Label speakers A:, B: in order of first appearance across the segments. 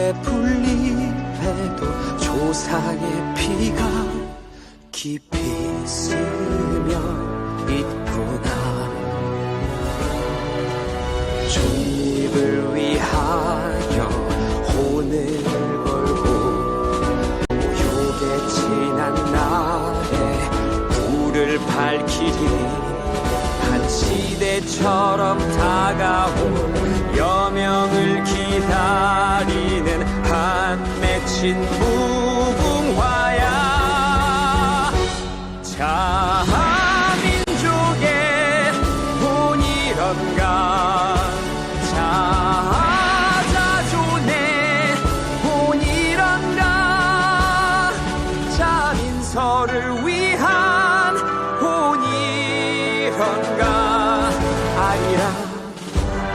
A: 한 폭의 풀잎에도 조상의 피가 깊이 스며 있구나. 독립을 위하여 혼을 걸고 모욕의 지난 날에 불을 밝히리 한 시대처럼 다가올 맺힌 무궁화야. 자민족의 본이런가. 자자존의 본이런가. 자민서를 위한 본이런가. 아리랑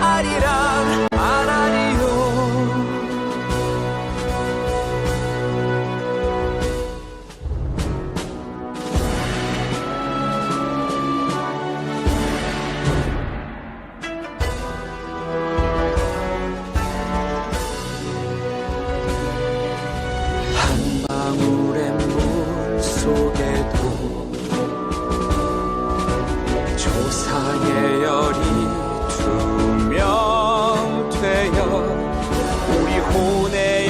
A: 아리랑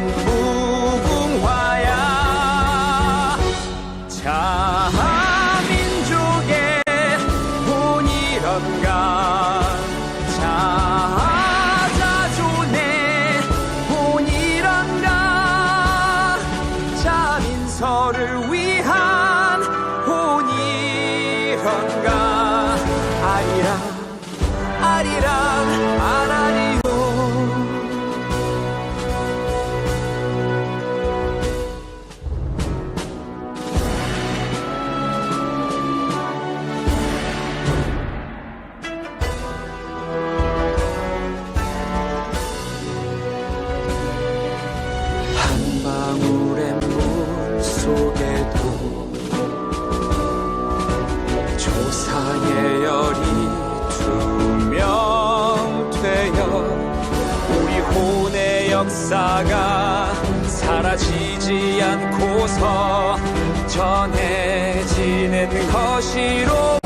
A: 무궁화야. 자 전해지는 것이로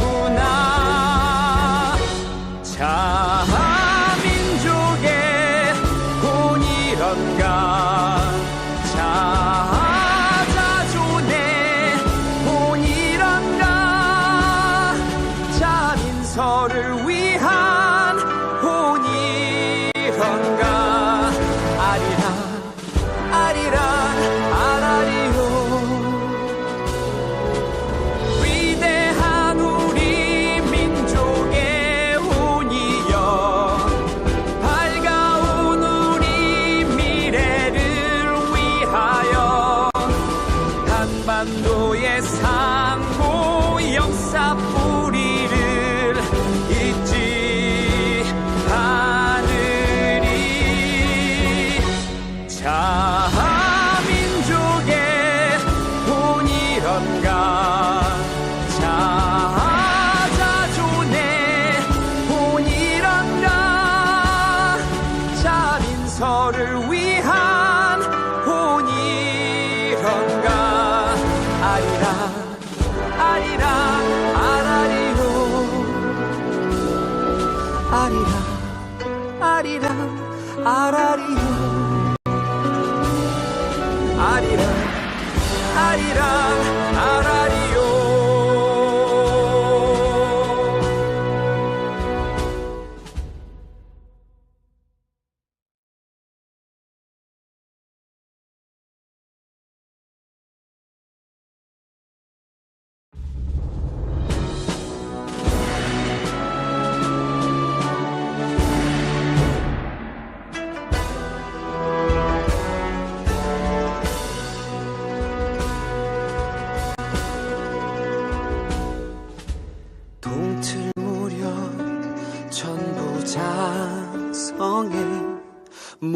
A: 아리랑 아리랑 아라리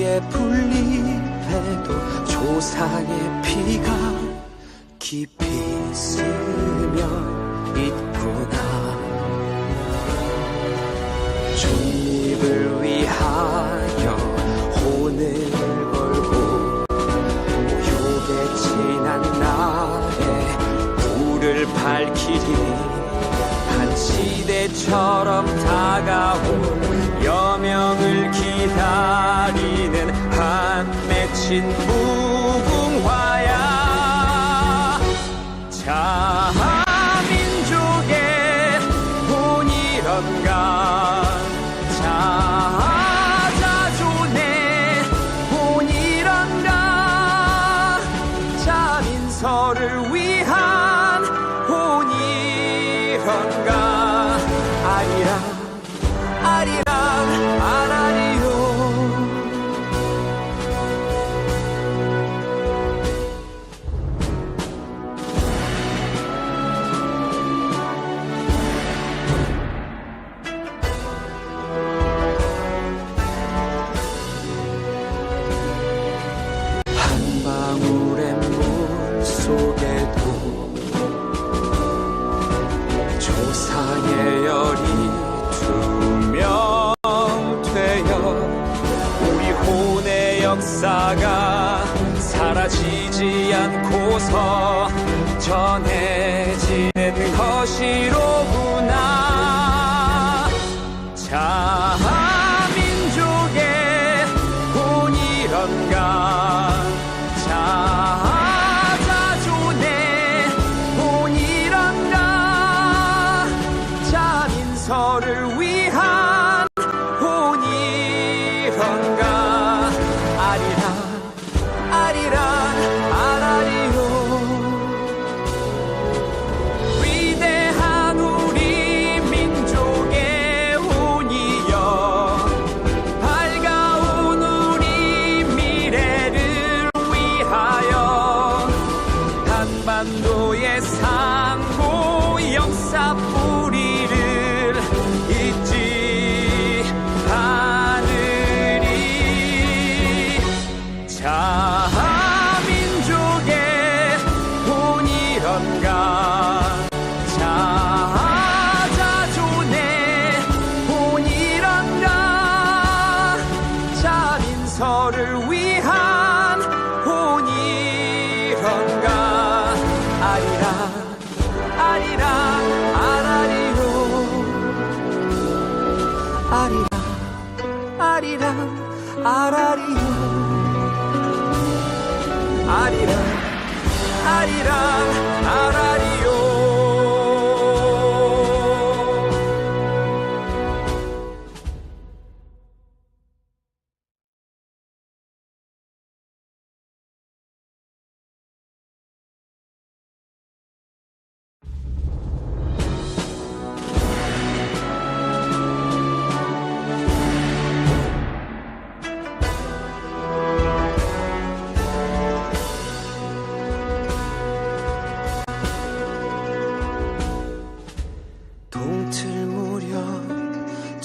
A: 한 폭의 풀잎에도 조상의 피가 깊이 스며 있구나. 독립을 위하여 혼을 걸고 모욕에 지난 날에 불을 밝히리 한 시대처럼 다가올 맺힌 민서를 위한 혼이런가? 아리랑 아리랑 아라리요 아리랑 아리랑 아라리요 아리랑 아라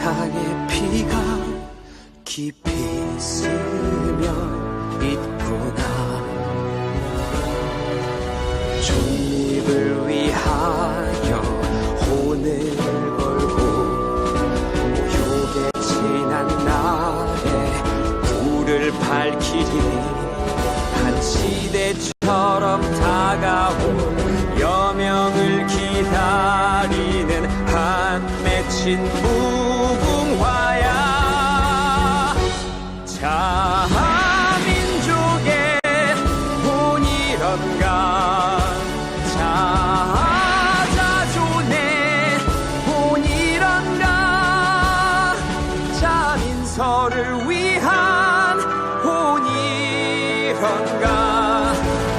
A: 조상의 피가 깊이 스며 있구나 존립을 위하여 혼을 걸고 모욕에 지난 날에 불을 밝히리 한 시대처럼 다가온 여명을 기다리는 한 맺힌 무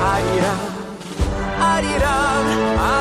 A: 아리랑 아리랑 아라리요